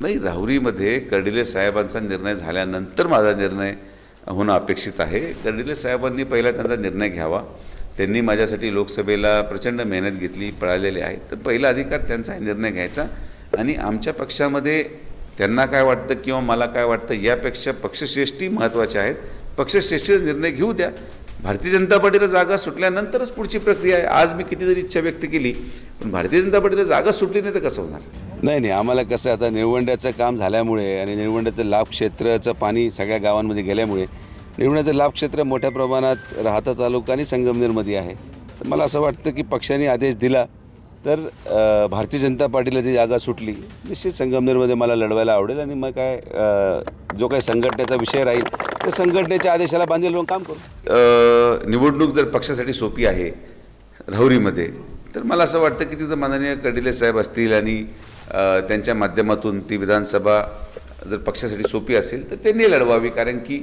नाही राहुरीमध्ये कर्डिले साहेबांचा निर्णय झाल्यानंतर माझा निर्णय होणं अपेक्षित आहे. कर्डिले साहेबांनी पहिला त्यांचा निर्णय घ्यावा. त्यांनी माझ्यासाठी लोकसभेला प्रचंड मेहनत घेतली पळालेले आहे तर पहिला अधिकार त्यांचा निर्णय घ्यायचा. आणि आमच्या पक्षामध्ये त्यांना काय वाटतं किंवा मला काय वाटतं यापेक्षा पक्षश्रेष्ठी महत्त्वाचे आहेत. पक्षश्रेष्ठीचा निर्णय घेऊ द्या. भारतीय जनता पार्टीला जागा सुटल्यानंतरच पुढची प्रक्रिया आहे. आज मी किती जरी इच्छा व्यक्त केली पण भारतीय जनता पार्टीला जागा सुटली नाही तर कसं होणार? नाही नाही आम्हाला कसं आता निळवंड्याचं काम झाल्यामुळे आणि निळवंड्याचं लाभ क्षेत्राचं पाणी सगळ्या गावांमध्ये गेल्यामुळे निळवंड्याचं लाभ क्षेत्र मोठ्या प्रमाणात राहता तालुका आणि संगमनेरमध्ये आहे. तर मला असं वाटतं की पक्षाने आदेश दिला तर भारतीय जनता पार्टीला ती जागा सुटली. निश्चित संगमनेरमध्ये मला लढवायला आवडेल आणि मग काय जो काही संघटनेचा विषय राहील तर संघटनेच्या आदेशाला बांधील लावून काम करू. निवडणूक जर पक्षासाठी सोपी आहे राहुरीमध्ये तर मला असं वाटतं की तिथं माननीय कडिले साहेब असतील आणि त्यांच्या माध्यमातून ती विधानसभा जर पक्षासाठी सोपी असेल तर त्यांनी लढवावी कारण की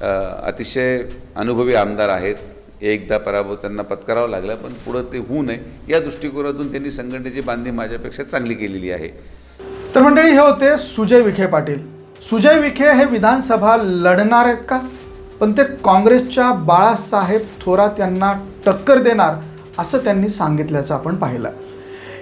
अतिशय अनुभवी आमदार आहेत. एकदा पराभव त्यांना पत्करावा लागला पण पुढं ते होऊ नये. या दृष्टिकोनातून त्यांनी संघटनेची बांधणी माझ्यापेक्षा चांगली केलेली आहे. तर मंडळी हे होते सुजय विखे पाटील. सुजय विखे हे विधानसभा लढणार आहेत का? पण ते काँग्रेसच्या बाळासाहेब थोरात यांना टक्कर देणार असं त्यांनी सांगितल्याचं आपण पाहिलं.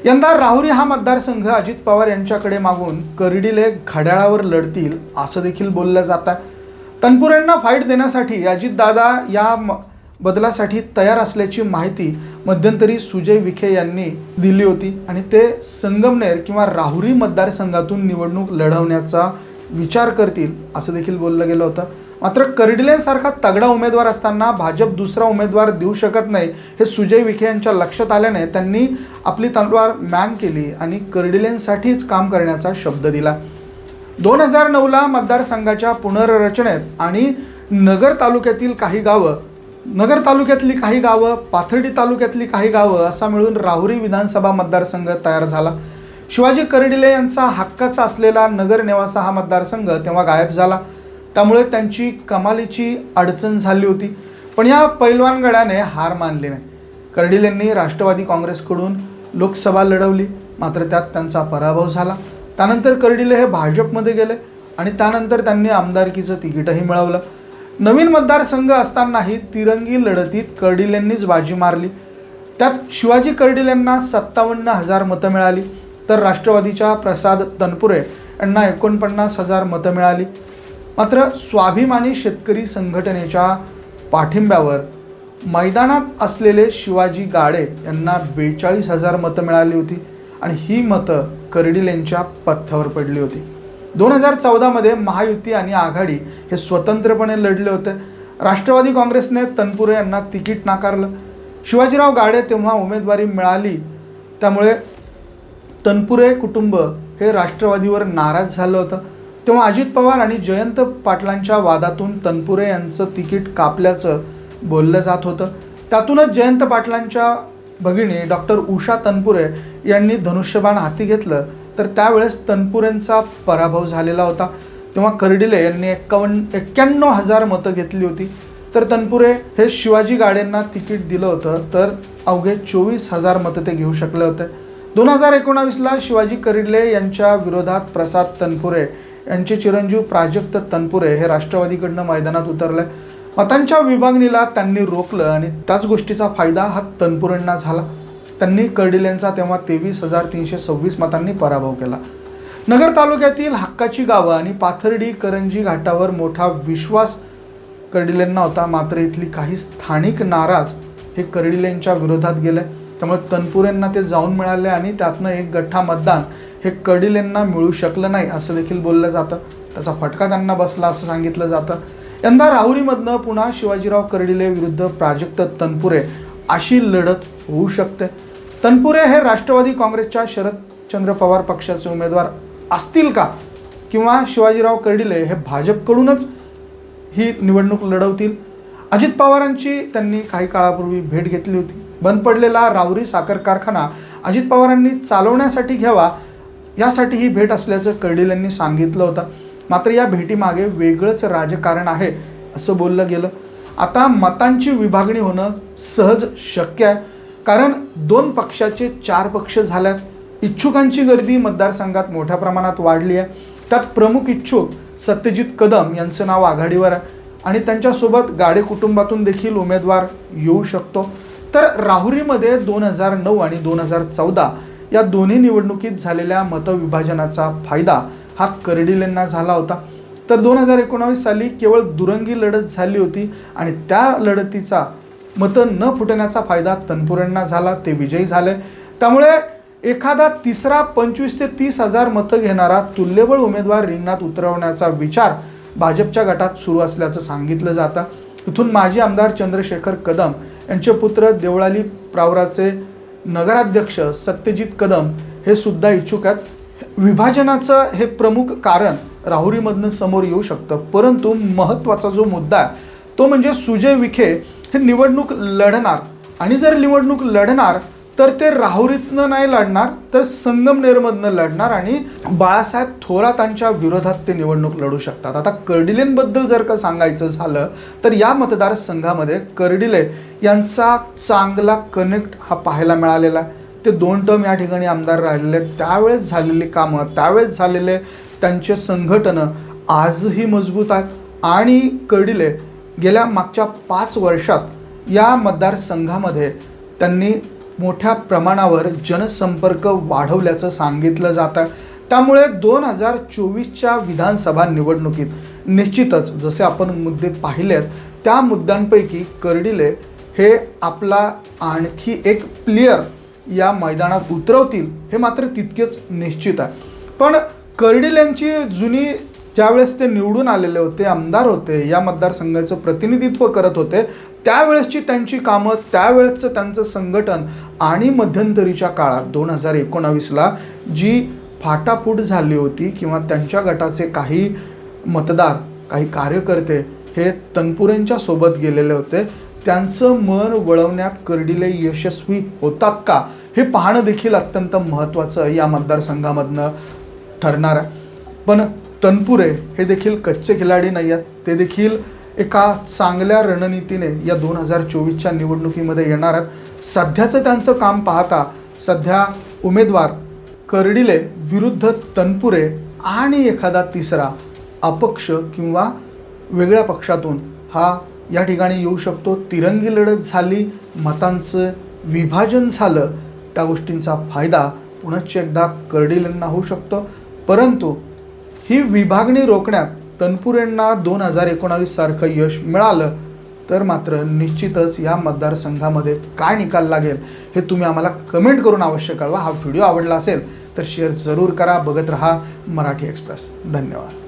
यंदा राहुरी हा मतदारसंघ अजित पवार यांच्याकडे मागून करडीले घड्याळावर लढतील असं देखील बोललं जात आहे तनपुरेंना फाईट देण्यासाठी अजितदादा या म- बदलासाठी तयार असल्याची माहिती मध्यंतरी सुजय विखे यांनी दिली होती आणि ते संगमनेर किंवा राहुरी मतदारसंघातून निवडणूक लढवण्याचा विचार करतील असं देखील बोललं गेलं होतं. मात्र कर्डिलेंसारखा तगडा उमेदवार असताना भाजप दुसरा उमेदवार देऊ शकत नाही हे सुजय विखे यांच्या लक्षात आल्याने त्यांनी आपली तलवार मॅन केली आणि कर्डिलेंसाठीच काम करण्याचा शब्द दिला. दोन हजार नऊला मतदारसंघाच्या पुनर्रचनेत आणि नगर तालुक्यातील काही गावं नगर तालुक्यातली काही गावं पाथर्डी तालुक्यातली काही गावं असा मिळून राहुरी विधानसभा मतदारसंघ तयार झाला. शिवाजी कर्डिले यांचा हक्काचा असलेला नगर नेवासा हा मतदारसंघ तेव्हा गायब झाला. त्यामुळे त्यांची कमालीची अडचण झाली होती. पण या पैलवानगडाने हार मानली नाही. कर्डिलेंनी राष्ट्रवादी काँग्रेसकडून लोकसभा लढवली. मात्र त्यात त्यांचा पराभव झाला. त्यानंतर कर्डिले हे भाजपमध्ये गेले आणि त्यानंतर त्यांनी आमदारकीचं तिकीटही मिळवलं. नवीन मतदारसंघ असतानाही तिरंगी लढतीत कर्डिलेंनीच बाजी मारली. त्यात शिवाजी कर्डिलेंना सत्तावन्न हजार मतं मिळाली. तर राष्ट्रवादीच्या प्रसाद तनपुरे यांना एकोणपन्नास हजार मतं मिळाली. मात्र स्वाभिमानी शेतकरी संघटनेच्या पाठिंब्यावर मैदानात असलेले शिवाजी गाडे यांना बेचाळीस हजार मतं मिळाली होती आणि ही मतं कर्डिलेंच्या पथ्यावर पडली होती. दोन हजार चौदामध्ये महायुती आणि आघाडी हे स्वतंत्रपणे लढले होते. राष्ट्रवादी काँग्रेसने तनपुरे यांना तिकीट नाकारलं. शिवाजीराव गाडे तेव्हा उमेदवारी मिळाली. त्यामुळे तनपुरे कुटुंब हे राष्ट्रवादीवर नाराज झालं होतं. तेव्हा अजित पवार आणि जयंत पाटलांच्या वादातून तनपुरे यांचं तिकीट कापल्याचं बोललं जात होतं. त्यातूनच जयंत पाटलांच्या भगिनी डॉक्टर उषा तनपुरे यांनी धनुष्यबाण हाती घेतलं तर त्यावेळेस तनपुरेंचा पराभव झालेला होता. तेव्हा कर्डिले यांनी एक्कावन्न एक्क्याण्णव हजार मतं घेतली होती. तर तनपुरे हे शिवाजी गाडेंना तिकीट दिलं होतं तर अवघे चोवीस हजार मतं ते घेऊ शकले होते. दोन हजार एकोणावीसला शिवाजी कर्डिले यांच्या विरोधात प्रसाद तनपुरे यांचे चिरंजीव प्राजक्त तनपुरे हे राष्ट्रवादीकडनं मैदानात उतरले. मतांच्या विभागणीला त्यांनी रोखलं आणि त्याच गोष्टीचा फायदा हा तनपुरेंना झाला. त्यांनी कर्डिलेंचा तेव्हा तेवीस हजार तीनशे सव्वीस मतांनी पराभव केला. नगर तालुक्यातील हक्काची गावं आणि पाथर्डी करंजी घाटावर मोठा विश्वास कर्डिलेंना होता. मात्र इथली काही स्थानिक नाराज हे कर्डिलेंच्या विरोधात गेले. त्यामुळे तनपुरेंना ते जाऊन मिळाले आणि त्यातनं एक गठ्ठा मतदान हे कर्डिलेंना मिळू शकलं नाही असं देखील बोललं जातं. त्याचा फटका त्यांना बसला असं सांगितलं जातं. यंदा राहुरीमधनं पुन्हा शिवाजीराव कर्डिले विरुद्ध प्राजक्त तनपुरे अशी लढत होऊ शकते. तनपुरे हे राष्ट्रवादी काँग्रेसच्या शरदचंद्र पवार पक्षाचे उमेदवार असतील का? किंवा शिवाजीराव कर्डिले हे भाजपकडूनच ही निवडणूक लढवतील? अजित पवारांची त्यांनी काही काळापूर्वी भेट घेतली होती. बंद पडलेला रावरी साखर कारखाना अजित पवारांनी चालवण्यासाठी घ्यावा यासाठी ही भेट असल्याचं कर्डिलेंनी सांगितलं होतं. मात्र या भेटीमागे वेगळंच राजकारण आहे असं बोललं गेलं. आता मतांची विभागणी होणं सहज शक्य आहे कारण दोन पक्षाचे चार पक्ष झाल्यात. इच्छुकांची गर्दी मतदारसंघात मोठ्या प्रमाणात वाढली आहे. त्यात प्रमुख इच्छुक सत्यजित कदम यांचं नाव आघाडीवर आहे. आणि त्यांच्यासोबत गाडे कुटुंबातून देखील उमेदवार येऊ शकतो. तर राहुरीमध्ये दोन हजार नऊ आणि दोन हजार चौदा या दोन्ही निवडणुकीत झालेल्या मतविभाजनाचा फायदा हा कर्डिलेंना झाला होता. तर दोन हजार एकोणावीस साली केवळ दुरंगी लढत झाली होती आणि त्या लढतीचा मतं न फुटण्याचा फायदा तनपुरेंना झाला ते विजयी झाले. त्यामुळे एखादा तिसरा पंचवीस ते तीस हजार मतं घेणारा तुल्यबळ उमेदवार रिंगणात उतरवण्याचा विचार भाजपच्या गटात सुरू असल्याचं सांगितलं जातं. इथून माजी आमदार चंद्रशेखर कदम यांचे पुत्र देवळाली प्रावराचे नगराध्यक्ष सत्यजित कदम हे सुद्धा इच्छुक आहेत. विभाजनाचं हे प्रमुख कारण राहुरीमधनं समोर येऊ शकतं. परंतु महत्त्वाचा जो मुद्दा आहे तो म्हणजे सुजय विखे हे निवडणूक लढणार. आणि जर निवडणूक लढणार तर ते राहुरीतनं नाही लढणार तर संगमनेरमधनं लढणार आणि बाळासाहेब थोरातांच्या विरोधात ते निवडणूक लढू शकतात. आता कर्डिलेंबद्दल जर का सांगायचं झालं तर या मतदारसंघामध्ये कर्डिले यांचा चांगला कनेक्ट हा पाहायला मिळालेला आहे. ते दोन टर्म या ठिकाणी आमदार राहिलेले आहेत. त्यावेळेस झालेली कामं त्यावेळेस झालेले त्यांचे संघटनं आजही मजबूत आहेत. आणि कर्डिले गेल्या मागच्या पाच वर्षात या मतदारसंघामध्ये त्यांनी मोठ्या प्रमाणावर जनसंपर्क वाढवल्याचं सांगितलं जातं. त्यामुळे दोन हजार चोवीसच्या विधानसभा निवडणुकीत निश्चितच जसे आपण मुद्दे पाहिलेत त्या मुद्द्यांपैकी कर्डिले हे आपला आणखी एक प्लेयर या मैदानात उतरवतील हे मात्र तितकेच निश्चित आहे. पण कर्डिलेंची जुनी ज्यावेळेस ते निवडून आलेले होते आमदार होते या मतदारसंघाचं प्रतिनिधित्व करत होते त्यावेळेसची त्यांची कामं त्यावेळेसचं त्यांचं संघटन आणि मध्यंतरीच्या काळात दोन हजार एकोणावीसला जी फाटाफूट झाली होती किंवा त्यांच्या गटाचे काही मतदार काही कार्यकर्ते हे तनपुरेंच्या सोबत गेलेले होते त्यांचं मन वळवण्यात कर्डिले यशस्वी होतात का? हे पाहणं देखील अत्यंत महत्त्वाचं या मतदारसंघामधनं ठरणार आहे. पण तनपुरे हे देखील कच्चे खिलाडी नाही आहेत ते देखील एका चांगल्या रणनीतीने या दोन हजार चोवीसच्या निवडणुकीमध्ये येणार आहेत. सध्याचं त्यांचं काम पाहता सध्या उमेदवार कर्डिले विरुद्ध तनपुरे आणि एखादा तिसरा अपक्ष किंवा वेगळ्या पक्षातून हा या ठिकाणी येऊ शकतो. तिरंगी लढत झाली मतांचं विभाजन झालं त्या गोष्टींचा फायदा पुनश्च एकदा कर्डिलेंना होऊ शकतो. परंतु ही विभागणी रोखण्यात तनपुरेंना दोन हजार एकोणावीस सारखं यश मिळालं तर मात्र निश्चितच या मतदारसंघामध्ये काय निकाल लागेल हे तुम्ही आम्हाला कमेंट करून अवश्य कळवा. हा व्हिडिओ आवडला असेल तर शेअर जरूर करा. बघत रहा मराठी एक्सप्रेस धन्यवाद.